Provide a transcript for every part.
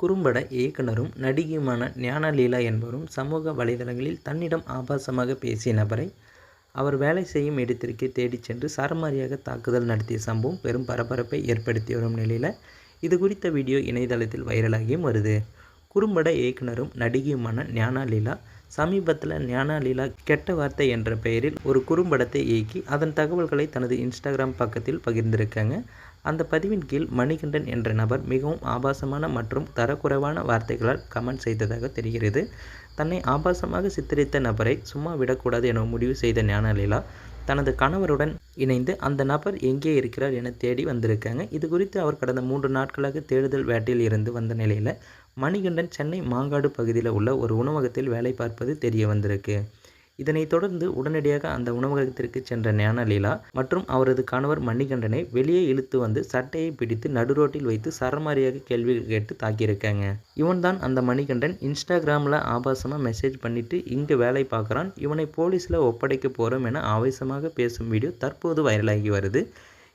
குறும்பட இயக்குனரும் நடிகையுமான ஞானலீலா என்பவரும் சமூக வலைதளங்களில் தன்னிடம் ஆபாசமாக பேசிய நபரை அவர் வேலை செய்யும் இடத்திற்கு தேடிச் சென்று சரமாரியாக தாக்குதல் நடத்திய சம்பவம் பெரும் பரபரப்பை ஏற்படுத்தி வரும் நிலையில் இது குறித்த வீடியோ இணையதளத்தில் வைரலாகியும் வருது. குறும்பட இயக்குனரும் நடிகையுமான ஞானாலீலா. சமீபத்தில் ஞானாலீலா கெட்ட வார்த்தை என்ற பெயரில் ஒரு குறும்படத்தை இயக்கி அதன் தகவல்களை தனது இன்ஸ்டாகிராம் பக்கத்தில் பகிர்ந்திருக்காங்க. அந்த பதிவின் கீழ் மணிகண்டன் என்ற நபர் மிகவும் ஆபாசமான மற்றும் தரக்குறைவான வார்த்தைகளால் கமெண்ட் செய்ததாக தெரிகிறது. தன்னை ஆபாசமாக சித்தரித்த நபரை சும்மா விடக்கூடாது என முடிவு செய்த ஞானலீலா தனது கணவருடன் இணைந்து அந்த நபர் எங்கே இருக்கிறார் என தேடி வந்திருக்காங்க. இது குறித்து அவர் கடந்த மூன்று நாட்களாக தேடுதல் வேட்டையில் இருந்து வந்த நிலையில் மணிகண்டன் சென்னை மாங்காடு பகுதியில் உள்ள ஒரு உணவகத்தில் வேலை பார்ப்பது தெரிய வந்திருக்கு. இதனைத் தொடர்ந்து உடனடியாக அந்த உணவகத்திற்கு சென்ற ஞானலீலா மற்றும் அவரது கணவர் மணிகண்டனை வெளியே இழுத்து வந்து சட்டையை பிடித்து நடுரோட்டில் வைத்து சரமாரியாக கேள்விகள் கேட்டு தாக்கியிருக்காங்க. இவன் தான் அந்த மணிகண்டன். இன்ஸ்டாகிராமில் ஆபாசமாக மெசேஜ் பண்ணிட்டு இங்கே வேலை பார்க்குறான். இவனை போலீஸில் ஒப்படைக்க போகிறோம் என ஆவேசமாக பேசும் வீடியோ தற்போது வைரலாகி வருது.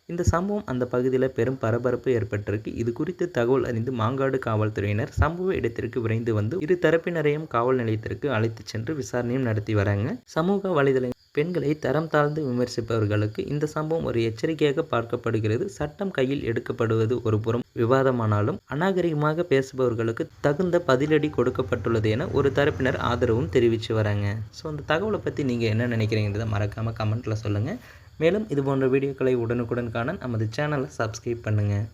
இந்த சம்பவம் அந்த பகுதியில் பெரும் பரபரப்பு ஏற்பட்டிருக்கு. இது குறித்து தகவல் அறிந்து மாங்காடு காவல்துறையினர் சம்பவ இடத்திற்கு விரைந்து வந்து இரு தரப்பினரையும் காவல் நிலையத்திற்கு அழைத்து சென்று விசாரணையும் நடத்தி வராங்க. சமூக வலைதள பெண்களை தரம் தாழ்ந்து விமர்சிப்பவர்களுக்கு இந்த சம்பவம் ஒரு எச்சரிக்கையாக பார்க்கப்படுகிறது. சட்டம் கையில் எடுக்கப்படுவது ஒரு புறம் விவாதமானாலும் அநாகரிகமாக பேசுபவர்களுக்கு தகுந்த பதிலடி கொடுக்கப்பட்டுள்ளது என ஒரு தரப்பினர் ஆதரவும் தெரிவித்து வராங்க. ஸோ அந்த தகவலை பற்றி நீங்கள் என்ன நினைக்கிறீங்கிறத மறக்காமல் கமெண்ட்டில் சொல்லுங்கள் மேலும் இது போன்ற வீடியோக்களை உடனுக்குடன் காண நமது சேனலை சப்ஸ்கிரைப் பண்ணுங்கள்